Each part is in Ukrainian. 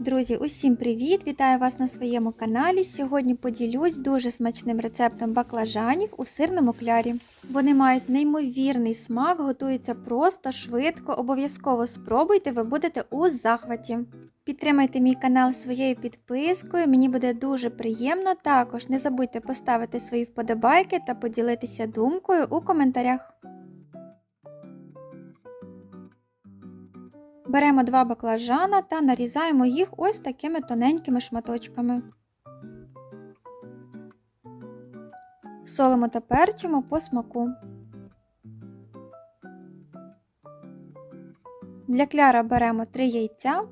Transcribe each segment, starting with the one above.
Друзі, усім привіт! Вітаю вас на своєму каналі. Сьогодні поділюсь дуже смачним рецептом баклажанів у сирному клярі. Вони мають неймовірний смак, готуються просто, швидко. Обов'язково спробуйте, ви будете у захваті. Підтримайте мій канал своєю підпискою, мені буде дуже приємно. Також не забудьте поставити свої вподобайки та поділитися думкою у коментарях. Беремо два баклажана та нарізаємо їх ось такими тоненькими шматочками. Солимо та перчимо по смаку. Для кляра беремо 3 яйця,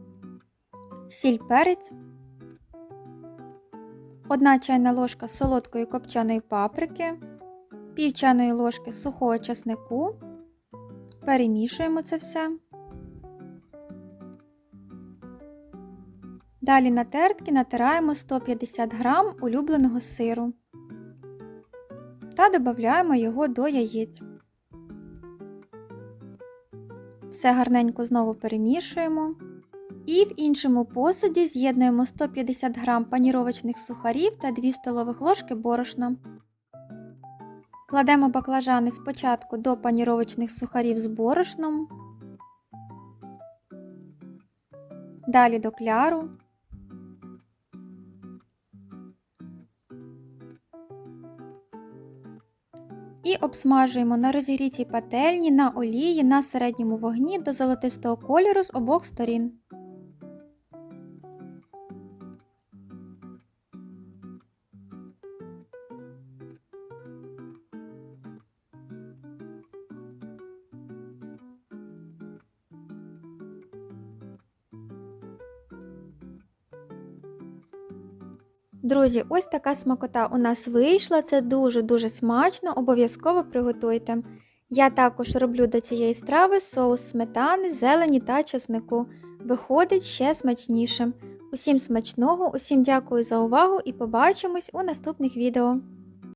сіль перець, 1 чайна ложка солодкої копченої паприки, пів чайної ложки сухого часнику. Перемішуємо це все. Далі на тертки натираємо 150 г улюбленого сиру та додаємо його до яєць. Все гарненько знову перемішуємо. І в іншому посуді з'єднуємо 150 г паніровочних сухарів та 2 столових ложки борошна. Кладемо баклажани спочатку до паніровочних сухарів з борошном, далі до кляру. І обсмажуємо на розігрітій пательні на олії на середньому вогні до золотистого кольору з обох сторін. Друзі, ось така смакота у нас вийшла. Це дуже-дуже смачно, обов'язково приготуйте. Я також роблю до цієї страви соус сметани, зелені та чеснику. Виходить ще смачніше. Усім смачного, усім дякую за увагу і побачимось у наступних відео.